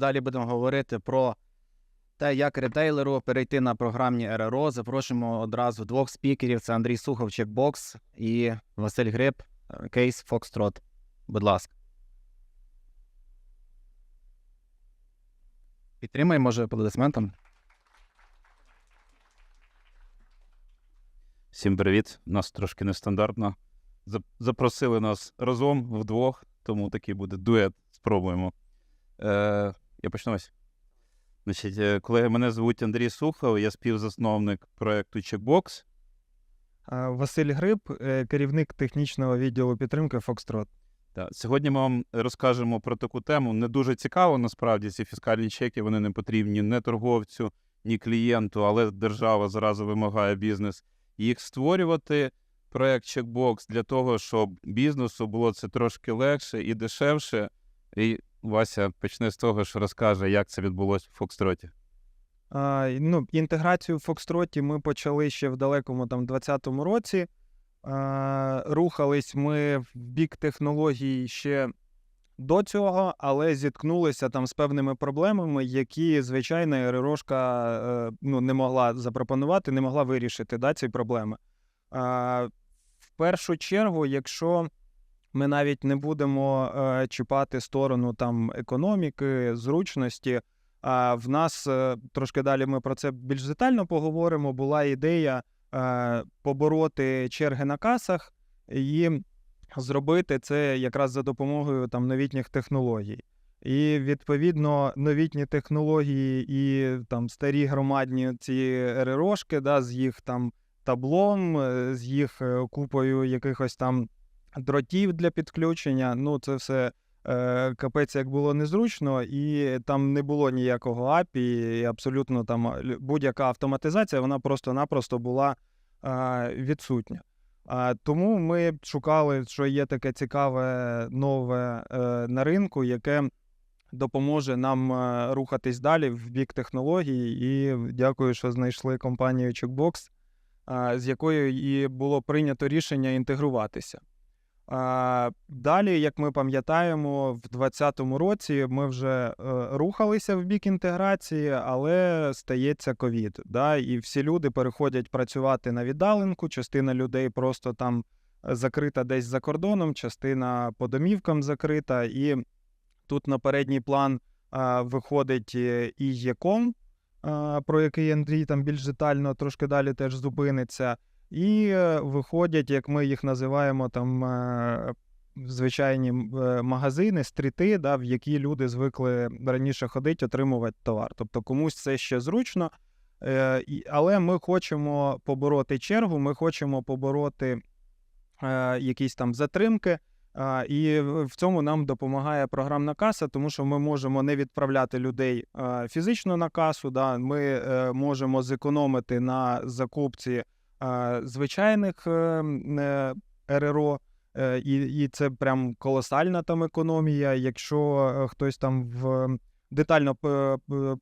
Далі будемо говорити про те, як ретейлеру перейти на програмні РРО. Запрошуємо одразу двох спікерів: це Андрій Сухов, Чекбокс і Василь Гриб, кейс Фокстрот. Будь ласка. Підтримай, може, аплодисментом. Всім привіт. У нас трошки нестандартно. Запросили нас разом вдвох, тому такий буде дует. Спробуємо. Е, я почну ось. Значить, е, колеги, мене звуть Андрій Сухов, я співзасновник проєкту Checkbox. Василь Гриб, е, керівник технічного відділу підтримки Фокстрот. Та, сьогодні ми вам розкажемо про таку тему. Не дуже цікаво, насправді, ці фіскальні чеки вони не потрібні ні торговцю, ні клієнту, але держава зразу вимагає бізнес їх створювати. Проект Checkbox для того, щоб бізнесу було це трошки легше і дешевше. І Вася почне з того, що розкаже, як це відбулося в Фокстроті. А, ну, інтеграцію в Фокстроті ми почали ще в далекому там 20-му році. А, рухались ми в бік технологій ще до цього, але зіткнулися там з певними проблемами, які звичайна РРОшка е, ну, не могла запропонувати, не могла вирішити да, ці проблеми. А, в першу чергу, якщо ми навіть не будемо е, чіпати сторону там економіки, зручності. А в нас е, трошки далі ми про це більш детально поговоримо. Була ідея е, побороти черги на касах і зробити це якраз за допомогою там новітніх технологій. І відповідно новітні технології і там старі громадні ці РРОшки, да, з їх там таблом, з їх купою якихось там дротів для підключення. Ну, це все е, капець як було незручно, і там не було ніякого API, і абсолютно там будь-яка автоматизація, вона просто-напросто була е, відсутня. А, тому ми шукали, що є таке цікаве нове е, на ринку, яке допоможе нам е, рухатись далі в бік технологій. І дякую, що знайшли компанію Checkbox, а, з якою і було прийнято рішення інтегруватися. Далі, як ми пам'ятаємо, в 2020 році ми вже е, рухалися в бік інтеграції, але стається ковід. Да? І всі люди переходять працювати на віддаленку. Частина людей просто там е, закрита десь за кордоном, частина по домівкам закрита. І тут на передній план виходить е, і ЄКОМ, про який Андрій там більш детально трошки далі теж зупиниться. І е, виходять, як ми їх називаємо, там е, звичайні е, магазини, стріти, да, в які люди звикли раніше ходити, отримувати товар. Тобто комусь це ще зручно, е, але ми хочемо побороти чергу, ми хочемо побороти е, якісь там затримки. І в цьому нам допомагає програмна каса, тому що ми можемо не відправляти людей е, фізично на касу. Да? Ми е, можемо зекономити на закупці звичайних е, м, е, РРО, е, і, і це прям колосальна там економія. Якщо е, хтось там в детально п-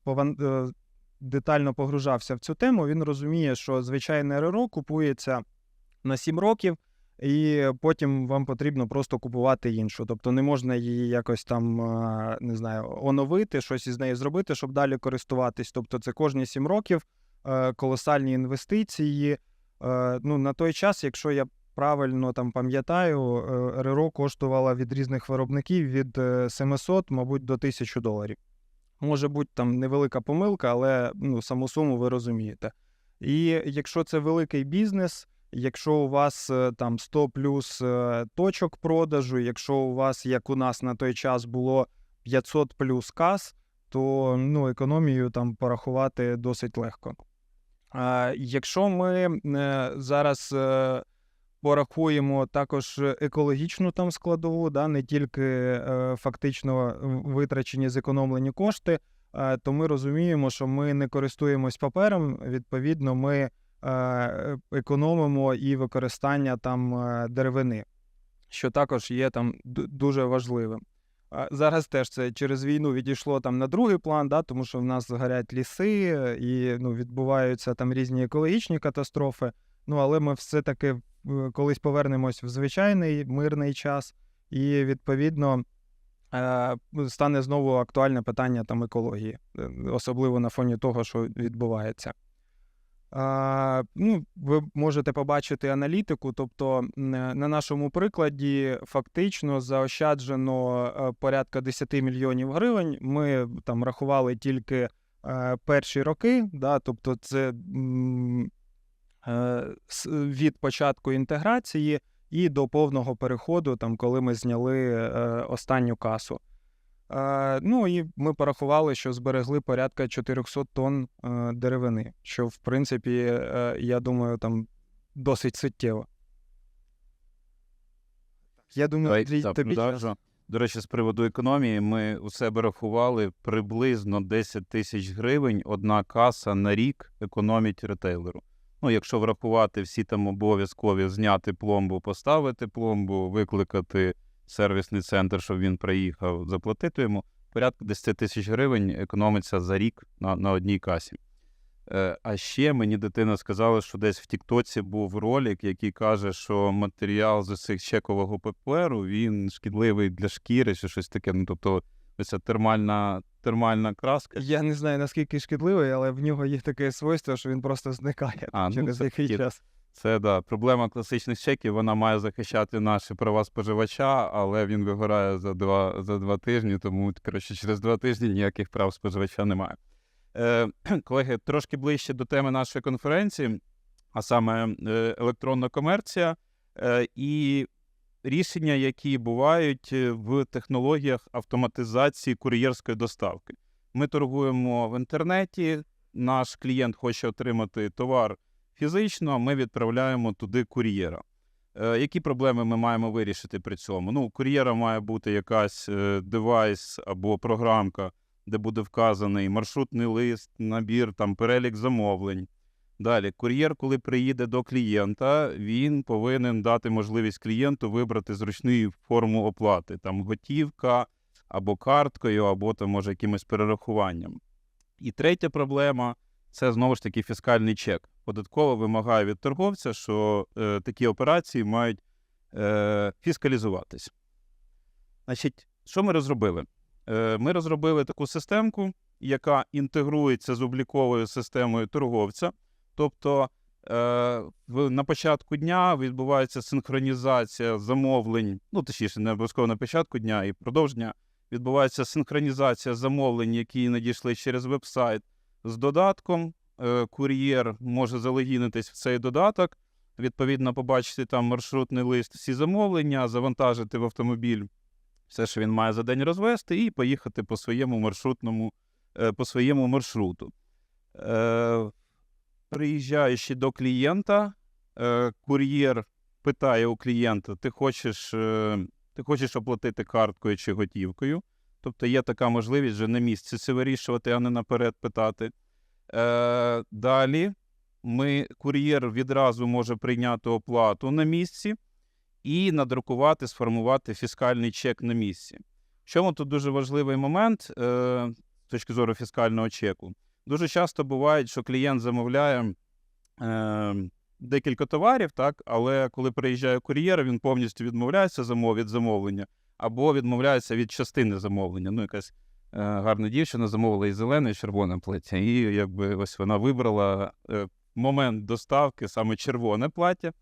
пован- е, детально погружався в цю тему, він розуміє, що звичайне РРО купується на 7 років. І потім вам потрібно просто купувати іншу. Тобто не можна її якось там не знаю, оновити, щось із нею зробити, щоб далі користуватись. Тобто це кожні 7 років колосальні інвестиції. Е, Ну, на той час, якщо я правильно там пам'ятаю, е, РРО коштувала від різних виробників від е, 700, мабуть, до 1000 доларів. Може бути там невелика помилка, але ну, саму суму ви розумієте. І якщо це великий бізнес, якщо у вас е, там 100 плюс е, точок продажу, якщо у вас, як у нас на той час було 500 плюс кас, то ну, економію там порахувати досить легко. Якщо ми е, зараз е, порахуємо також екологічну там складову, да, не тільки е, фактично витрачені зекономлені кошти, то ми розуміємо, що ми не користуємось папером. Відповідно, ми економимо і використання там деревини, що також є там дуже важливим. Зараз теж це через війну відійшло там на другий план, да, тому що в нас горять ліси е, і ну, відбуваються там різні екологічні катастрофи. Ну, але ми все-таки е, колись повернемось в звичайний мирний час, і відповідно е, стане знову актуальне питання там екології, особливо на фоні того, що відбувається. А, ну, ви можете побачити аналітику, тобто на нашому прикладі фактично заощаджено е, порядка 10 мільйонів гривень. Ми там рахували тільки е, перші роки, да, тобто це е, від початку інтеграції і до повного переходу, там, коли ми зняли е, останню касу. Е, ну і ми порахували, що зберегли порядка 400 тонн е, деревини, що в принципі, е, я думаю, там досить суттєво. Я думаю, Андрій, так, тобі час. До речі, з приводу економії, ми у себе рахували приблизно 10 тисяч гривень одна каса на рік економить ретейлеру. Ну, якщо врахувати всі там обов'язкові зняти пломбу, поставити пломбу, викликати сервісний центр, щоб він приїхав, заплатити йому, порядка 10 тисяч гривень економиться за рік на, на одній касі. Е, а ще мені дитина сказала, що десь в Тіктоці був ролик, який каже, що матеріал з цих чекового паперу він шкідливий для шкіри чи щось таке. Ну, тобто, ця термальна, термальна краска. Я не знаю, наскільки шкідливий, але в нього є таке свойство, що він просто зникає А, ну, через це який час. Це да, проблема класичних чеків. Вона має захищати наші права споживача, але він вигорає за два, за два тижні, тому коротше, через два тижні ніяких прав споживача немає. Е, колеги, трошки ближче до теми нашої конференції, а саме е, електронна комерція е, і рішення, які бувають е, в технологіях автоматизації кур'єрської доставки. Ми торгуємо в інтернеті, наш клієнт хоче отримати товар фізично, ми відправляємо туди кур'єра. Е, які проблеми ми маємо вирішити при цьому? Ну, кур'єра має бути якась е, девайс або програмка, де буде вказаний маршрутний лист, набір, там перелік замовлень. Далі, кур'єр, коли приїде до клієнта, він повинен дати можливість клієнту вибрати зручну форму оплати, там готівка або карткою, або там, може, якимось перерахуванням. І третя проблема це знову ж таки фіскальний чек. Податково вимагає від торговця, що е, такі операції мають е, фіскалізуватись. Значить, що ми розробили? Е, ми розробили таку системку, яка інтегрується з обліковою системою торговця. Тобто е, на початку дня відбувається синхронізація замовлень, ну точніше, не обов'язково на початку дня і впродовж дня. Відбувається синхронізація замовлень, які надійшли через веб-сайт з додатком. Е, кур'єр може залогінитись в цей додаток, відповідно, побачити там маршрутний лист, всі замовлення, завантажити в автомобіль все, що він має за день розвести, і поїхати по своєму маршрутному, е, по своєму маршруту. Е, приїжджаючи до клієнта, кур'єр питає у клієнта: ти хочеш, ти хочеш оплатити карткою чи готівкою? Тобто є така можливість вже на місці це вирішувати, а не наперед питати. Е, далі ми, кур'єр відразу може прийняти оплату на місці і надрукувати, сформувати фіскальний чек на місці. В чому тут дуже важливий момент е, з точки зору фіскального чеку? Дуже часто буває, що клієнт замовляє е, декілька товарів, так, але коли приїжджає кур'єр, він повністю відмовляється замов, від замовлення або відмовляється від частини замовлення. Ну, якась е, гарна дівчина замовила і зелене, і червоне плаття. І якби ось вона вибрала е, момент доставки саме червоне плаття.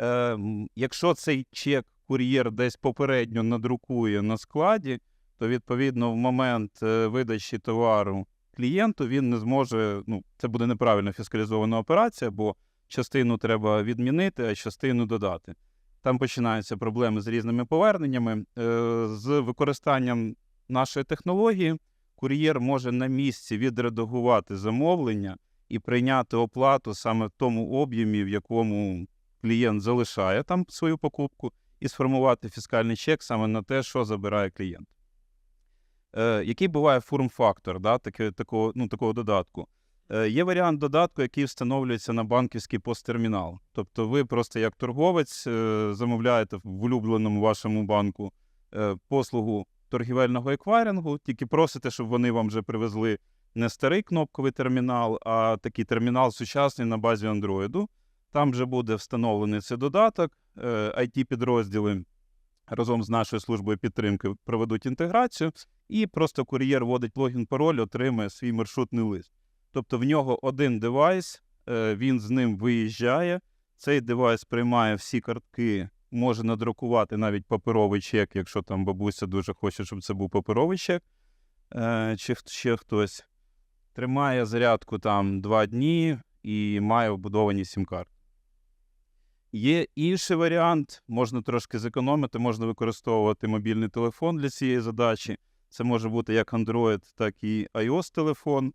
Е, якщо цей чек кур'єр десь попередньо надрукує на складі, то відповідно в момент е, видачі товару клієнту він не зможе. Ну, це буде неправильно фіскалізована операція, бо частину треба відмінити, а частину додати. Там починаються проблеми з різними поверненнями. Е, з використанням нашої технології кур'єр може на місці відредагувати замовлення і прийняти оплату саме в тому об'ємі, в якому клієнт залишає там свою покупку, і сформувати фіскальний чек саме на те, що забирає клієнт. Е, який буває форм-фактор да, такого, ну, такого додатку? Е, є варіант додатку, який встановлюється на банківський посттермінал. Тобто ви просто як торговець е, замовляєте в улюбленому вашому банку е, послугу торгівельного еквайрингу, тільки просите, щоб вони вам вже привезли не старий кнопковий термінал, а такий термінал сучасний на базі Android. Там вже буде встановлений цей додаток, it підрозділи разом з нашою службою підтримки проведуть інтеграцію, і просто кур'єр вводить логін, пароль, отримує свій маршрутний лист. Тобто в нього один девайс, е, він з ним виїжджає. Цей девайс приймає всі картки, може надрукувати навіть паперовий чек, якщо там бабуся дуже хоче, щоб це був паперовий чек, е, чи ще хтось. Тримає зарядку там два дні і має вбудовані сім-карти. Є інший варіант, можна трошки зекономити, можна використовувати мобільний телефон для цієї задачі. Це може бути як Android, так і iOS телефон.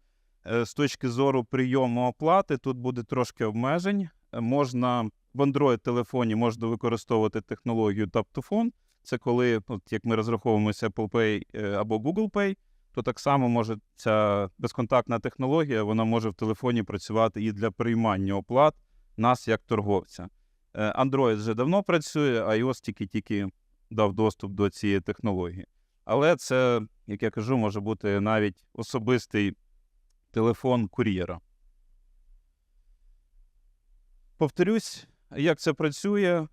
Е, З точки зору прийому оплати, тут буде трошки обмежень. Е, Можна в Android телефоні можна використовувати технологію Tap to Phone. Це коли, от, як ми розраховуємося Apple Pay е, або Google Pay, то так само може ця безконтактна технологія, вона може в телефоні працювати і для приймання оплат нас як торговця. Android вже давно працює, а iOS тільки-тільки дав доступ до цієї технології. Але це, як я кажу, може бути навіть особистий телефон кур'єра. Повторюсь, як це працює.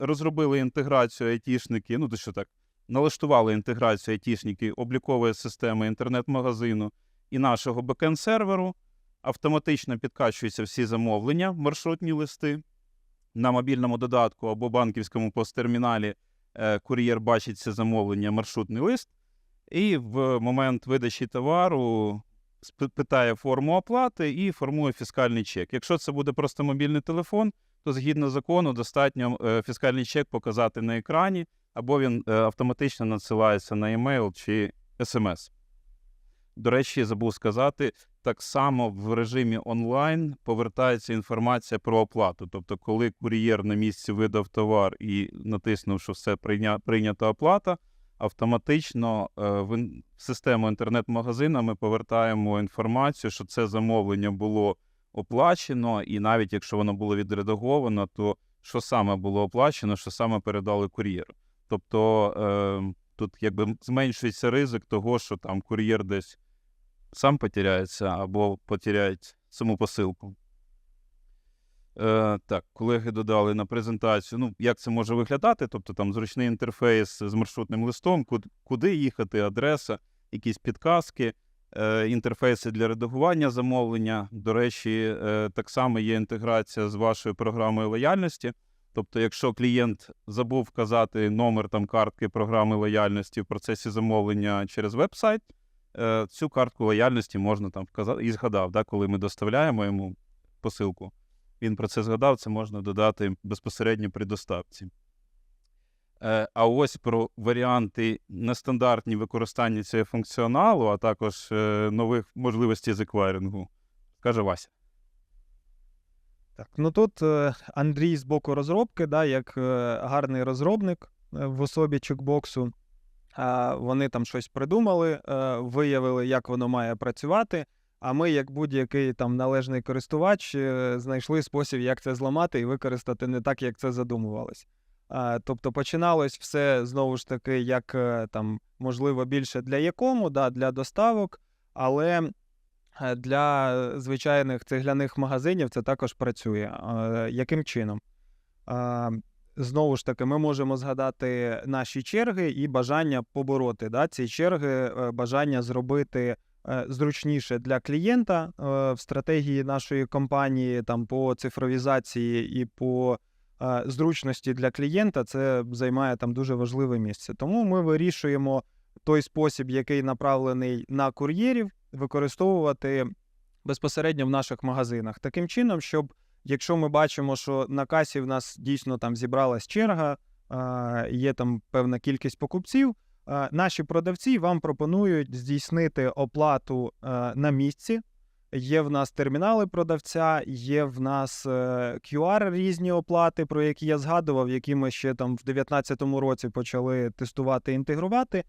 Розробили інтеграцію айтішники, ну то що так, налаштували інтеграцію айтішники облікової системи інтернет-магазину і нашого бекенд-серверу. Автоматично підкачуються всі замовлення, маршрутні листи. На мобільному додатку або банківському посттерміналі е, кур'єр бачить це замовлення, маршрутний лист, і в момент видачі товару питає форму оплати і формує фіскальний чек. Якщо це буде просто мобільний телефон, то згідно закону достатньо е, фіскальний чек показати на екрані, або він е, автоматично надсилається на емейл чи смс. До речі, забув сказати, так само в режимі онлайн повертається інформація про оплату. Тобто, коли кур'єр на місці видав товар і натиснув, що все прийня... прийнята оплата, автоматично е, в систему інтернет-магазина ми повертаємо інформацію, що це замовлення було оплачено, і навіть якщо воно було відредаговано, то що саме було оплачено, що саме передали кур'єру. Тобто е, тут якби зменшується ризик того, що там кур'єр десь сам потеряється або потеряють саму посилку. Е, так, колеги додали на презентацію, ну, як це може виглядати, тобто там зручний інтерфейс з маршрутним листом, куди їхати, адреса, якісь підказки, е, інтерфейси для редагування замовлення. До речі, е, так само є інтеграція з вашою програмою лояльності. Тобто, якщо клієнт забув вказати номер там картки програми лояльності в процесі замовлення через веб-сайт, е, цю картку лояльності можна там вказати і згадав, да, коли ми доставляємо йому посилку. Він про це згадав, це можна додати безпосередньо при доставці. Е, А ось про варіанти нестандартні використання цього функціоналу, а також е, нових можливостей з еквайрингу, каже Вася. Так, ну тут е, Андрій з боку розробки, да, як гарний розробник в особі чекбоксу. Вони там щось придумали, виявили, як воно має працювати. А ми, як будь-який там належний користувач, е, знайшли спосіб, як це зламати і використати не так, як це задумувалось. Тобто починалось все знову ж таки, як е, там можливо більше для якому, да, для доставок, але е, для звичайних цегляних магазинів це також працює. Яким чином? Знову ж таки, ми можемо згадати наші черги і бажання побороти да, ці черги, бажання зробити зручніше для клієнта е, в стратегії нашої компанії там по цифровізації і по е, зручності для клієнта. Це займає там дуже важливе місце. Тому ми вирішуємо той спосіб, який направлений на кур'єрів, використовувати безпосередньо в наших магазинах. Таким чином, щоб якщо ми бачимо, що на касі в нас дійсно там зібралась черга, є там певна кількість покупців. А, Наші продавці вам пропонують здійснити оплату на місці. Є в нас термінали продавця, є в нас е, QR різні оплати, про які я згадував, які ми ще там в 2019 році почали тестувати інтегрувати.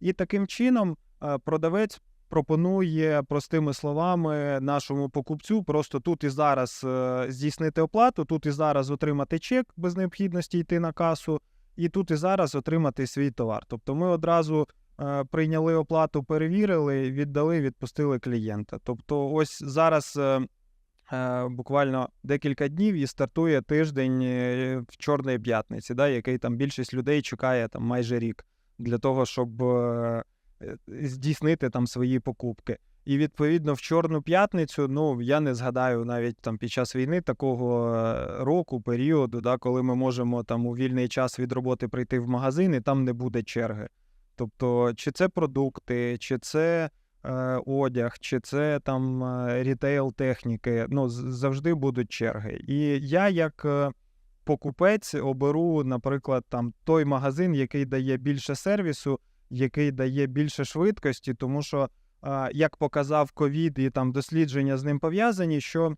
І таким чином е, продавець пропонує простими словами нашому покупцю просто тут і зараз е, здійснити оплату, тут і зараз отримати чек без необхідності йти на касу, і тут і зараз отримати свій товар. Тобто ми одразу е, прийняли оплату, перевірили, віддали, відпустили клієнта. Тобто, ось зараз е, е, буквально декілька днів і стартує тиждень в Чорної п'ятниці, да, який там більшість людей чекає там майже рік для того, щоб здійснити там свої покупки. І відповідно в Чорну п'ятницю, ну я не згадаю навіть там під час війни такого е, року, періоду, да, коли ми можемо там у вільний час від роботи прийти в магазин, і там не буде черги. Тобто, чи це продукти, чи це е, одяг, чи це там е, рітейл техніки, ну завжди будуть черги. І я, як е, покупець, оберу, наприклад, там той магазин, який дає більше сервісу, який дає більше швидкості, тому що, як показав ковід і там дослідження з ним пов'язані, що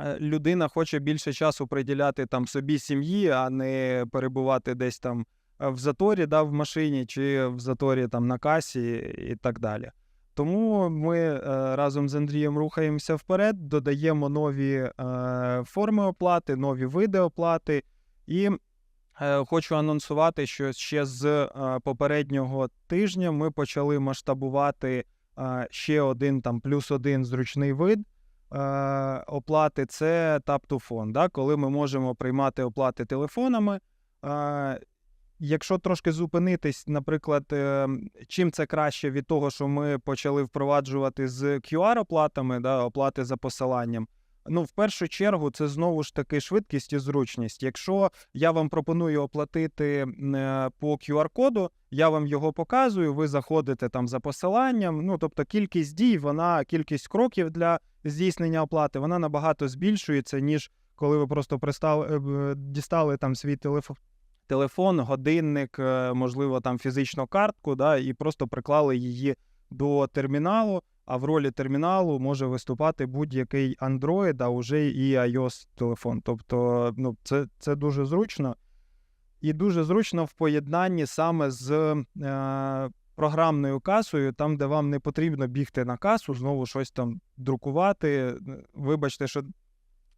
е, людина хоче більше часу приділяти там собі сім'ї, а не перебувати десь там е, в заторі, да, в машині, чи в заторі там на касі і так далі. Тому ми е, разом з Андрієм рухаємося вперед, додаємо нові форми оплати, нові види оплати. І хочу анонсувати, що ще з попереднього тижня ми почали масштабувати ще один там плюс один зручний вид оплати. Це tap to phone, да, коли ми можемо приймати оплати телефонами. Якщо трошки зупинитись, наприклад, е, чим це краще від того, що ми почали впроваджувати з QR-оплатами, да, оплати за посиланням. Ну, в першу чергу, це знову ж таки швидкість і зручність. Якщо я вам пропоную оплатити е, по QR-коду, я вам його показую, ви заходите там за посиланням. Ну, тобто кількість дій, вона, кількість кроків для здійснення оплати, вона набагато збільшується, ніж коли ви просто пристали, е, дістали там свій телефон телефон, годинник, е, можливо, там фізичну картку, да, і просто приклали її до терміналу. А в ролі терміналу може виступати будь-який Android, а вже і iOS телефон. Тобто, ну, це, це дуже зручно. І дуже зручно в поєднанні саме з е, програмною касою, там, де вам не потрібно бігти на касу, знову щось там друкувати. Вибачте, що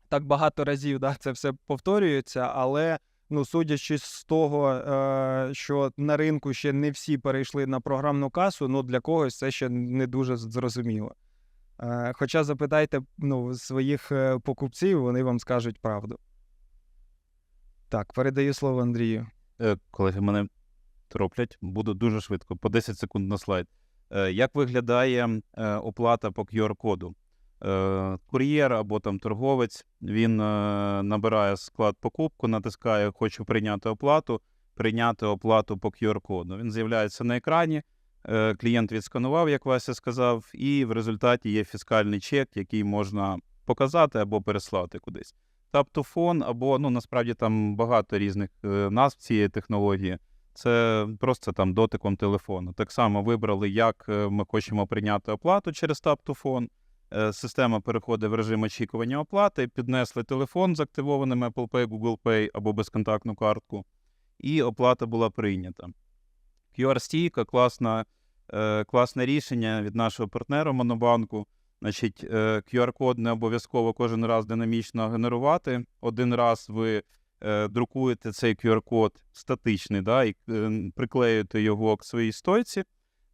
так багато разів да, це все повторюється, але ну, судячи з того, е, що на ринку ще не всі перейшли на програмну касу, ну для когось це ще не дуже зрозуміло. Е, хоча запитайте ну, своїх е, покупців, вони вам скажуть правду. Так, передаю слово Андрію. Колеги мене троплять, буду дуже швидко, по 10 секунд на слайд. Як виглядає оплата по QR-коду? Е, Кур'єр або там торговець він е, набирає склад покупку, натискає Хочу прийняти оплату, прийняти оплату по QR-коду. Він з'являється на екрані. е, Клієнт відсканував, як Вася сказав, і в результаті є фіскальний чек, який можна показати або переслати кудись. Таптофон, або ну насправді там багато різних назв цієї технології. Це просто там дотиком телефону. Так само вибрали, як ми хочемо прийняти оплату через таптофон. Е, Система переходить в режим очікування оплати, піднесли телефон з активованим Apple Pay, Google Pay або безконтактну картку, і оплата була прийнята. QR-стійка класна, е, класне рішення від нашого партнера Монобанку. Значить, е, QR-код не обов'язково кожен раз динамічно генерувати. Один раз ви друкуєте цей QR-код статичний, да, і приклеюєте його к своїй стойці.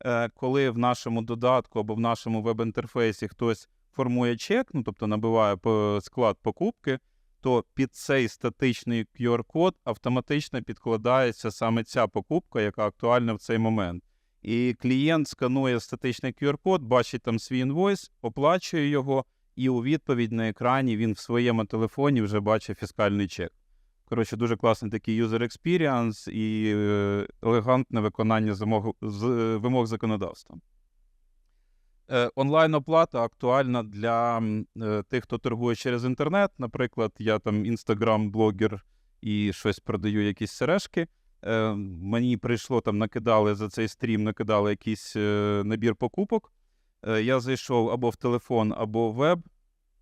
Е, коли в нашому додатку або в нашому веб-інтерфейсі хтось формує чек, ну тобто набиває склад покупки, то під цей статичний QR-код автоматично підкладається саме ця покупка, яка актуальна в цей момент. І клієнт сканує статичний QR-код, бачить там свій інвойс, оплачує його, і у відповідь на екрані він в своєму телефоні вже бачить фіскальний чек. Коротше, дуже класний такий user experience і е, елегантне виконання замог, з, е, вимог законодавства. Е, онлайн-оплата актуальна для тих, хто торгує через інтернет. Наприклад, я там інстаграм-блогер і щось продаю, якісь сережки. Мені прийшло там, накидали за цей стрім, накидали якийсь набір покупок. Я зайшов або в телефон, або в веб,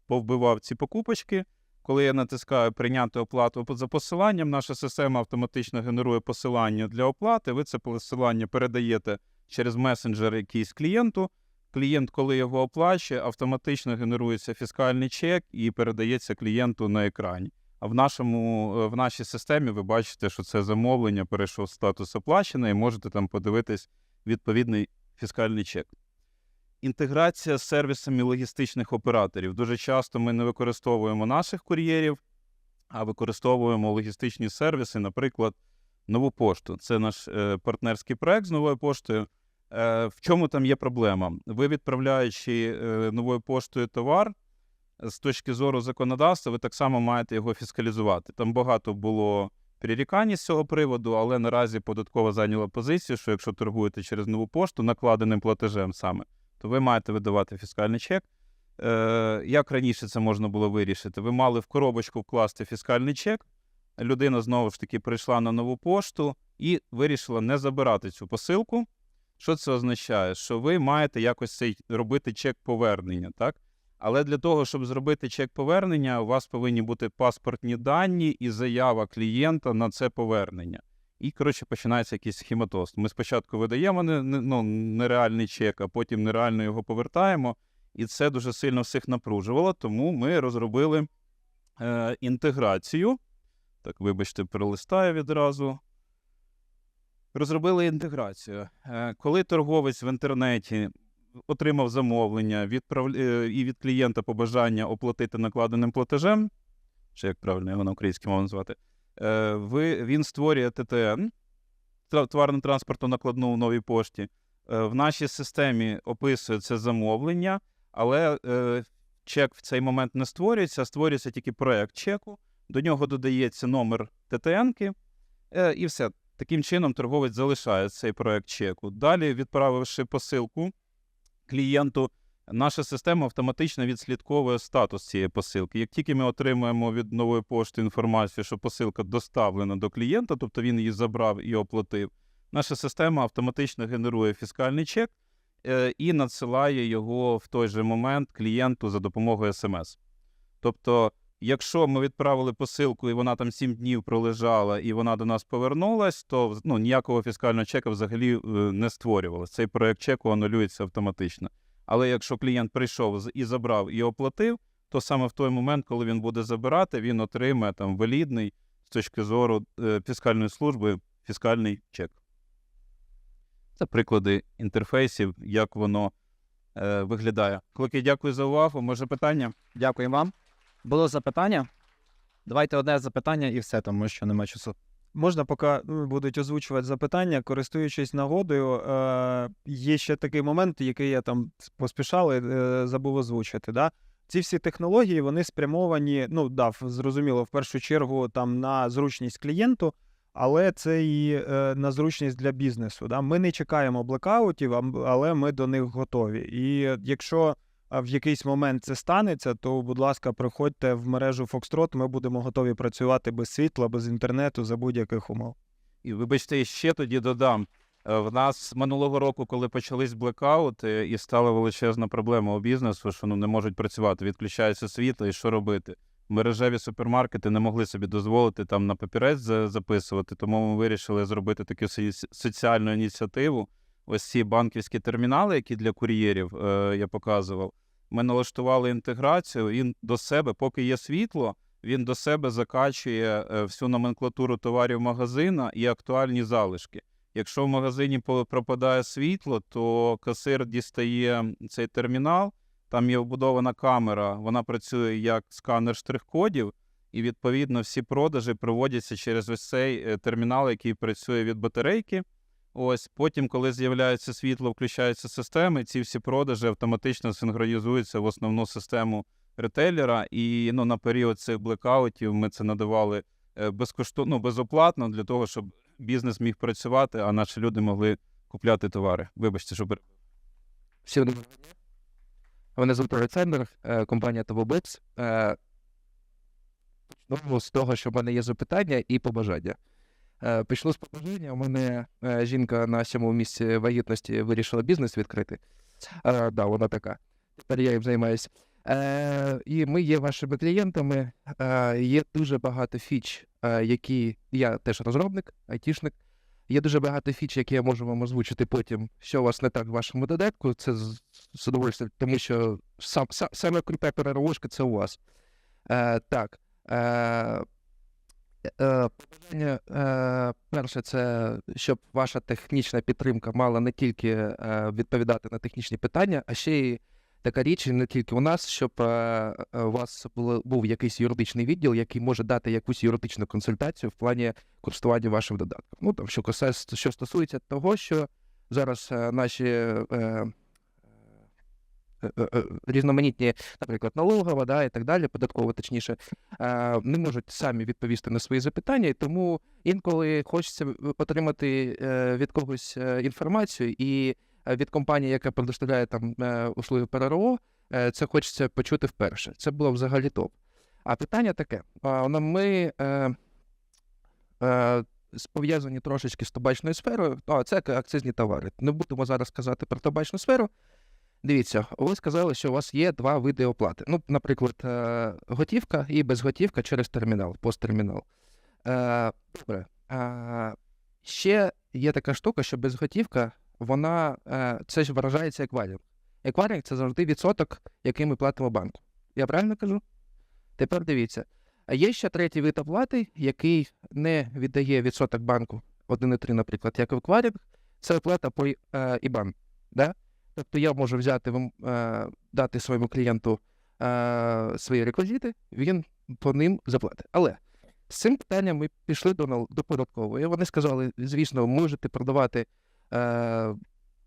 повбивав ці покупочки. Коли я натискаю прийняти оплату за посиланням, наша система автоматично генерує посилання для оплати. Ви це посилання передаєте через месенджер якийсь клієнту. Клієнт, коли його оплачує, автоматично генерується фіскальний чек і передається клієнту на екрані. А в нашому е, в нашій системі ви бачите, що це замовлення перейшов статус оплачене, і можете там подивитись відповідний фіскальний чек. Інтеграція з сервісами логістичних операторів. Дуже часто ми не використовуємо наших кур'єрів, а використовуємо логістичні сервіси, наприклад, нову пошту. Це наш е, партнерський проект з новою поштою. Е, в чому там є проблема? Ви відправляючи е, новою поштою товар, з точки зору законодавства, ви так само маєте його фіскалізувати. Там багато було прирікань з цього приводу, але наразі податкова зайняла позицію, що якщо торгуєте через нову пошту накладеним платежем саме, то ви маєте видавати фіскальний чек. Е, як раніше це можна було вирішити? Ви мали в коробочку вкласти фіскальний чек. Людина знову ж таки прийшла на нову пошту і вирішила не забирати цю посилку. Що це означає? Що ви маєте якось цей робити чек повернення, так? Але для того, щоб зробити чек повернення, у вас повинні бути паспортні дані і заява клієнта на це повернення. І, коротше, починається якийсь схематоз. Ми спочатку видаємо ну, нереальний чек, а потім нереально його повертаємо. І це дуже сильно всіх напружувало, тому ми розробили е, інтеграцію. Так, вибачте, перелистаю відразу. Розробили інтеграцію. Е, коли торговець в інтернеті отримав замовлення відправ... е, і від клієнта побажання оплатити накладеним платежем, чи як правильно його на українській мові назвати, ви... він створює ТТН, тра- товарно-транспортну накладну в новій пошті. Е, В нашій системі описує це замовлення, але е, чек в цей момент не створюється, створюється тільки проект чеку. До нього додається номер ТТНки, е, і все. Таким чином торговець залишає цей проект чеку. Далі, відправивши посилку клієнту, наша система автоматично відслідковує статус цієї посилки. Як тільки ми отримуємо від нової пошти інформацію, що посилка доставлена до клієнта, тобто він її забрав і оплатив, наша система автоматично генерує фіскальний чек е, і надсилає його в той же момент клієнту за допомогою смс. Тобто, якщо ми відправили посилку і вона там 7 днів пролежала і вона до нас повернулась, то ну, ніякого фіскального чека взагалі е, не створювалося. Цей проект чеку анулюється автоматично. Але якщо клієнт прийшов і забрав і оплатив, то саме в той момент, коли він буде забирати, він отримає там валідний з точки зору е, фіскальної служби фіскальний чек. Це приклади інтерфейсів, як воно е, виглядає. Хлопці, дякую за увагу. Може питання? Дякую вам. Було запитання? Давайте одне запитання і все, тому що немає часу. Можна, поки ну, будуть озвучувати запитання, користуючись нагодою, е, є ще такий момент, який я там поспішав і е, забув озвучити. Да? Ці всі технології вони спрямовані, ну да, зрозуміло, в першу чергу там на зручність клієнту, але це і е, на зручність для бізнесу. Да? Ми не чекаємо блекаутів, але ми до них готові. І якщо а, в якийсь момент це станеться, то, будь ласка, приходьте в мережу Foxtrot, ми будемо готові працювати без світла, без інтернету за будь-яких умов. І вибачте, ще тоді додам. Е, В нас минулого року, коли почались блекаути, і стала величезна проблема у бізнесу, що ну не можуть працювати, відключається світло, і що робити? Мережеві супермаркети не могли собі дозволити там на папірець записувати, тому ми вирішили зробити таку соціальну ініціативу. Ось ці банківські термінали, які для кур'єрів е, я показував. Ми налаштували інтеграцію. Він до себе, поки є світло, він до себе закачує е, всю номенклатуру товарів магазина і актуальні залишки. Якщо в магазині пропадає світло, то касир дістає цей термінал, там є вбудована камера, вона працює як сканер штрих-кодів, і відповідно всі продажі проводяться через ось цей е, термінал, який працює від батарейки. Ось потім, коли з'являється світло, включаються системи, ці всі продажі автоматично синхронізуються в основну систему ретейлера. І ну, на період цих блекаутів ми це надавали е, безкоштовно, ну, безоплатно для того, щоб бізнес міг працювати, а наші люди могли купляти товари. Вибачте, що. Всім доброго дня. Мене звуть Олександр, е, компанія Тобобекс. Почнемо з того, що в мене є запитання і побажання. Е, з побажання. У мене е, жінка на сьомому місці вагітності вирішила бізнес відкрити. Е, Да, вона така. Тепер я їм займаюся. І ми є вашими клієнтами. Є дуже багато фіч, які я теж розробник, айтішник. Є дуже багато фіч, які я можу вам озвучити потім, що у вас не так в вашому додатку. Це з, з удовольствием, тому що сам, са- саме крута переложка це у вас. Е, так. Е, е, перше, це щоб ваша технічна підтримка мала не тільки е, відповідати на технічні питання, а ще й така річ, не тільки у нас, щоб е, е, у вас був якийсь юридичний відділ, який може дати якусь юридичну консультацію в плані користування вашим додатком. Ну там що що стосується того, що зараз е, наші. Е, е, е, Різноманітні, наприклад, налогова, да, і так далі, податково точніше, е, не можуть самі відповісти на свої запитання, і тому інколи хочеться отримати е, від когось е, інформацію, і від компанії, яка предоставляє там услуги ПРО, е, це хочеться почути вперше. Це було взагалі топ. А питання таке: ми пов'язані трошечки з табачною сферою. А це акцизні товари. Не будемо зараз казати про табачну сферу. Дивіться, ви сказали, що у вас є два види оплати. Ну, наприклад, е, готівка і безготівка через термінал, посттермінал. Е, Добре. Е, Ще є така штука, що безготівка, вона це ж виражається еквайринг. Еквайринг це завжди відсоток, який ми платимо банку. Я правильно кажу? Тепер дивіться. А є ще третій вид оплати, який не віддає відсоток банку 1,3, наприклад, як еквайринг, це оплата по IBAN. Да? Тобто я можу взяти е, дати своєму клієнту е, свої реквізити, він по ним заплатить. Але з цим питанням ми пішли до, до податкової. Вони сказали, звісно, можете продавати е,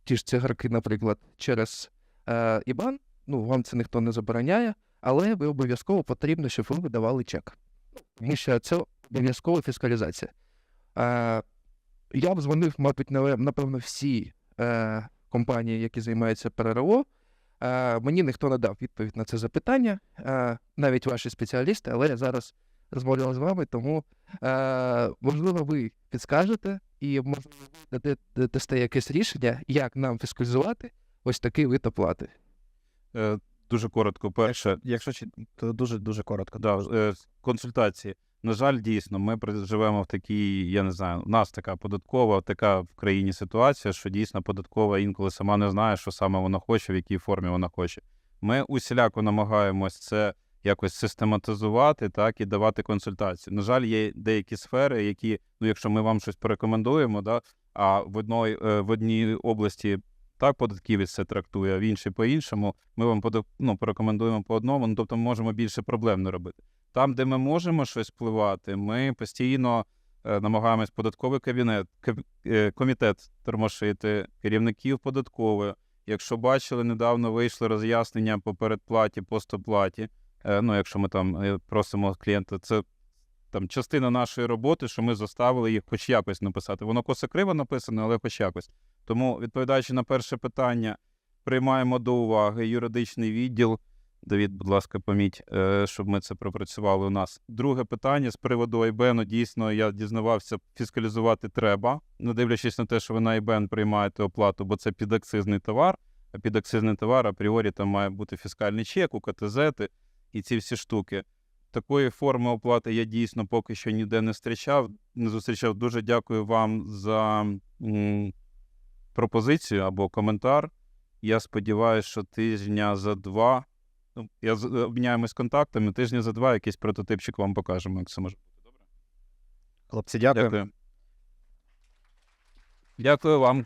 ті ж цигарки, наприклад, через IBAN. Ну, вам це ніхто не забороняє, але ви обов'язково потрібно, щоб ви видавали чек. Що це обов'язкова фіскалізація. Я б дзвонив, мабуть, напевно, всі компанії, які займаються ПРО. Е, мені ніхто не дав відповідь на це запитання, е, навіть ваші спеціалісти, але я зараз розмовляв з вами, тому е, можливо ви підскажете і можливо дасте якесь рішення, як нам фіскалізувати ось такий вид оплати. Е, Дуже коротко. Перше, Якщо чи- то дуже дуже коротко. да, е, консультації. На жаль, дійсно, ми живемо в такій, я не знаю, у нас така податкова, така в країні ситуація, що дійсно податкова інколи сама не знає, що саме вона хоче, в якій формі вона хоче. Ми усіляко намагаємось це якось систематизувати, так і давати консультації. На жаль, є деякі сфери, які, ну, якщо ми вам щось порекомендуємо, да, а в одної е, в одній області так податківець це трактує, а в іншій по-іншому. Ми вам ну, порекомендуємо по одному, ну тобто ми можемо більше проблем не робити. Там, де ми можемо щось впливати, ми постійно е, намагаємось податковий кабінет, е, комітет тормошити, керівників податкової. Якщо бачили, недавно вийшли роз'яснення по передплаті, постоплаті. Е, ну, якщо ми там просимо клієнта, це там частина нашої роботи, що ми заставили їх хоч якось написати. Воно косо-криво написано, але хоч якось. Тому, відповідаючи на перше питання, приймаємо до уваги юридичний відділ. Давід, будь ласка, поміть, е, щоб ми це пропрацювали у нас. Друге питання з приводу Айбену. Дійсно, я дізнавався, фіскалізувати треба, не дивлячись на те, що ви на Айбен приймаєте оплату, бо це підакцизний товар. А підакцизний товар апріорі там має бути фіскальний чек, УКТЗ і ці всі штуки. Такої форми оплати я дійсно поки що ніде не зустрічав. Не зустрічав. Дуже дякую вам за пропозицію або коментар. Я сподіваюся, що тижня за два. Ну, я з- обміняємось контактами. Тижня за два якийсь прототипчик вам покажемо, як це може бути. Добре? Хлопці, дякую. Дякую. Дякую вам.